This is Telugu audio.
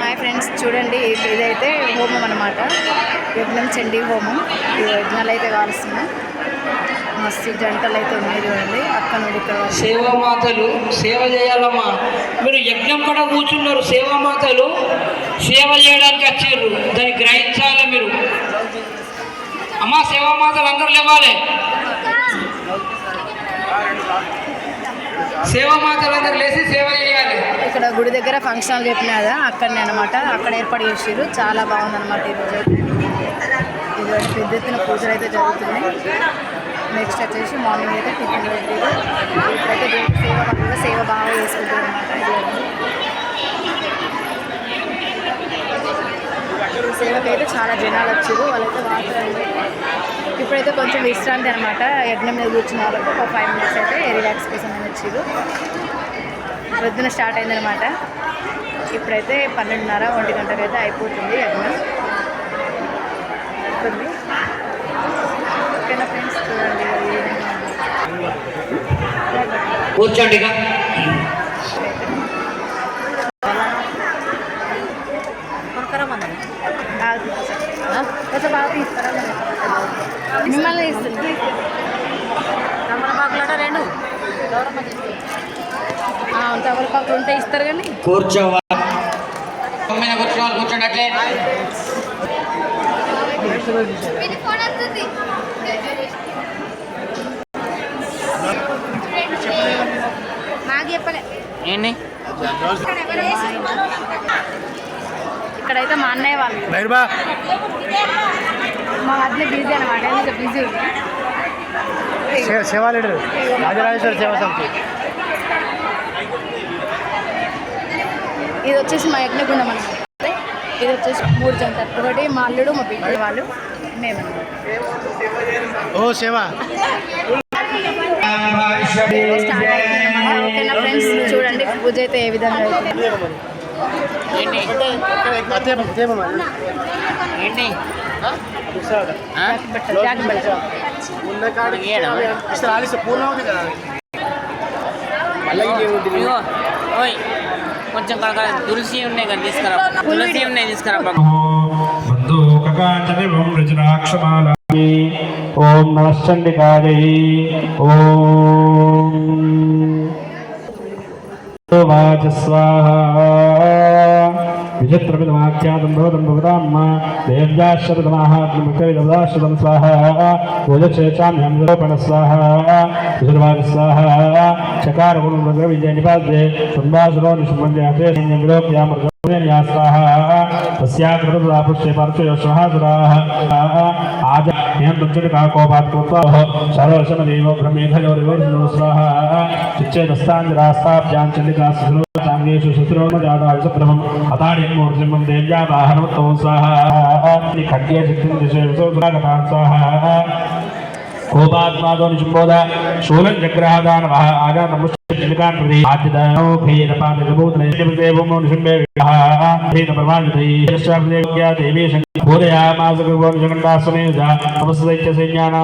హాయ్ ఫ్రెండ్స్ చూడండి ఇది- ఇదైతే హోమం అనమాట యజ్ఞం చండి హోమం. ఈ యజ్ఞాలు అయితే కాలుస్తున్నాం మస్తు జంటలు అయితే ఉన్నాయి చూడండి అక్కడ నుండి సేవామాతలు సేవ చేయాలమ్మా. మీరు యజ్ఞం కూడా కూర్చున్నారు సేవామాతలు. సేవ చేయడానికి వచ్చారు. దాన్ని గ్రహించాలి మీరు. అమ్మా సేవామాతలు అందరూ లేవాలి. లేచి సేవ చేయాలి. ఇక్కడ గుడి దగ్గర ఫంక్షన్ హాల్ కదా అక్కడనే అనమాట అక్కడ ఏర్పాటు చేసారు చాలా బాగుందన్నమాట ఈరోజు ఇది పెద్ద ఎత్తున పూజలు అయితే జరుగుతున్నాయి. నెక్స్ట్ వచ్చేసి మార్నింగ్ అయితే టిఫిన్ పెట్టారు ఇప్పుడైతే సేవ సేవ బాగా చేసుకుంటారు అనమాట అయితే చాలా జనాలు వచ్చారు. వాళ్ళైతే వాతావరణం ఇప్పుడైతే కొంచెం విశ్రాంతి అనమాట యజ్ఞం మీద కూర్చున్న వాళ్ళకి ఒక ఫైవ్ మినిట్స్ అయితే రిలాక్స్ కోసం అని వచ్చారు. ప్రొద్దున స్టార్ట్ అయిందనమాట ఇప్పుడైతే పన్నెండున్నర ఒంటి గంటకు అయితే అయిపోతుంది యజ్ఞం. అయిపోతుంది ఓకేనా ఫ్రెండ్స్ చూడండి. కూర్చోండి మిమ్మల్ని ఇస్తుంది తమలపాకులు రెండు తమలపాకులు ఉంటే ఇస్తారు కానీ. కూర్చోవాలి కూర్చోవాలి కూర్చోండి అట్లే నాకు చెప్పలే. ఏంటి ఇక్కడైతే మా అన్నయ్య వాళ్ళు. మా మధ్య బిజీ అనమాట ఎందుకు బిజీ సేవా లీడర్. రాజరాజేశ్వర సేవా సమితి. ఇది వచ్చేసి మా యజ్ఞగుండం అనమాట ఇది వచ్చేసి మూడు జంటలు. ఒకటి మా అల్లుడు మా బిడ్డ వాళ్ళు మేము ఓ సేవ. ఓకేనా ఫ్రెండ్స్ చూడండి పూజ అయితే ఏ విధంగా అవుతుంది. ఏంటి? ఓయ్ కొంచెం కనుక తులసి ఉన్నాయి కదా తీసుకురా. తులసి. ఉన్నాయి తీసుకురా రచనాక్షమాలా ఓం నమశ్చండికాయై ఓం. విచిత్రమిదమాఖ్యాతం భవతం భవతామ్మ దేవ్యాశ్రతమాహాత్మకవిదాశ్రతం స్వాహ భోజక్షేత్రామ్యోపణ స్వాహ విశుర్వాద స్వాహ చకార గుణం విజయ నిపాద్యే సంభాషణో నిషుమంద్యామృత ఆజ నియంత్రించడానికి కోపాత్మ సర్వశనదేవ బ్రహ్మేధయోరివ స్వాహ निश्चयदस्ताञ्जलास्ताभ्याञ्चलिकासुरो चाङ्गेषु शुत्रो न जाताविषप्रभम् अतार्यन्मूर्तिमं देव्या वाहनोत्तमं स्वाहा खड्गे शक्तिं दिशेषु सुरागतां स्वाहा कोपात्मादोनि शुम्बोध शूलं चक्रहादानवः आजातमुष्टिकान् प्रति आद्यदानो भेदपादकभूतनैष्टिभूमोनिशुम्बे भेदप्रमाणितैः देवी शङ्कर बोधयामासगुर्वोनिशकण्डासने नमस्तैत्यसैज्ञानां